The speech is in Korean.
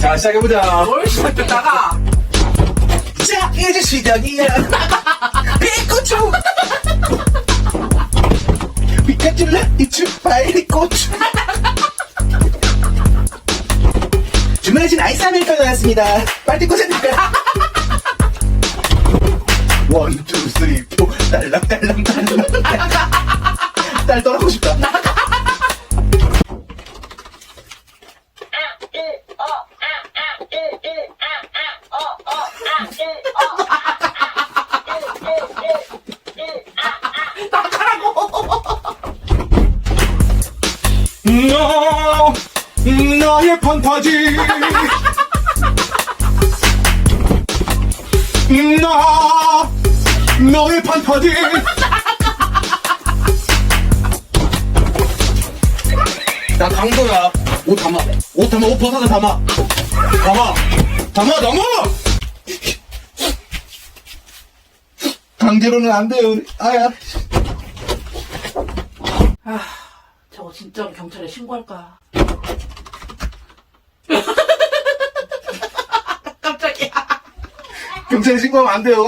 자, 시작해보자. 뭘 시작해 나가 자, 이제 시작이야. 배고추. 피카츄 라이츄 빨리 고추. 주문하신 아이스 아메리카노 나왔습니다. 빨리 꽂아드릴까요? 원, 투, 쓰리, 포. 딸랑, 딸랑, 딸랑. 딸 떠나고 싶다. 너, 너의 판타지. 너, 너의 판타지. 나 강도야. 옷 담아. 옷 담아. 옷 벗어서 담아. 담아. 담아, 담아! 강제로는 안 돼요. 아야. 아 저거 진짜로 경찰에 신고할까 깜짝이야 경찰에 신고하면 안 돼요.